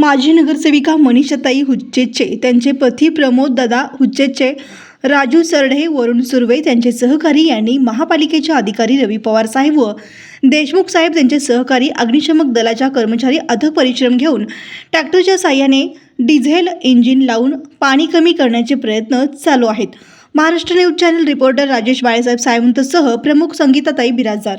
माजी नगरसेविका मनीषाताई हुच्चेचे त्यांचे पती प्रमोद दादा हुच्चेचे राजू सरडे वरुण सुर्वे त्यांचे सहकारी यांनी महापालिकेचे अधिकारी रवी पवार साहेब व देशमुख साहेब त्यांचे सहकारी अग्निशमक दलाच्या कर्मचारी अथक परिश्रम घेऊन ट्रॅक्टरच्या साह्याने डिझेल इंजिन लावून पाणी कमी करण्याचे प्रयत्न चालू आहेत. Maharashtra news channel reporter Rajesh Balesaheb सायवंतसह प्रमुख संगीताताई बिराजदार.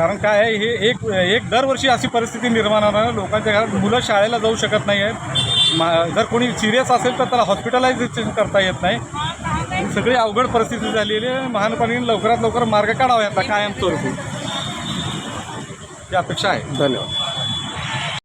कारण काय आहे हे एक एक दरवर्षी अशी परिस्थिती निर्माण होणार लोकांच्या घरात मुलं शाळेला जाऊ शकत नाही आहेत. मा जर कोणी सिरियस असेल तर त्याला हॉस्पिटलायझेशन करता येत नाही. सगळी अवघड परिस्थिती झालेली आहे. महानपालिकेने लवकरात लवकर मार्ग काढावा याचा कायमस्वरूपी ही अपेक्षा आहे. धन्यवाद.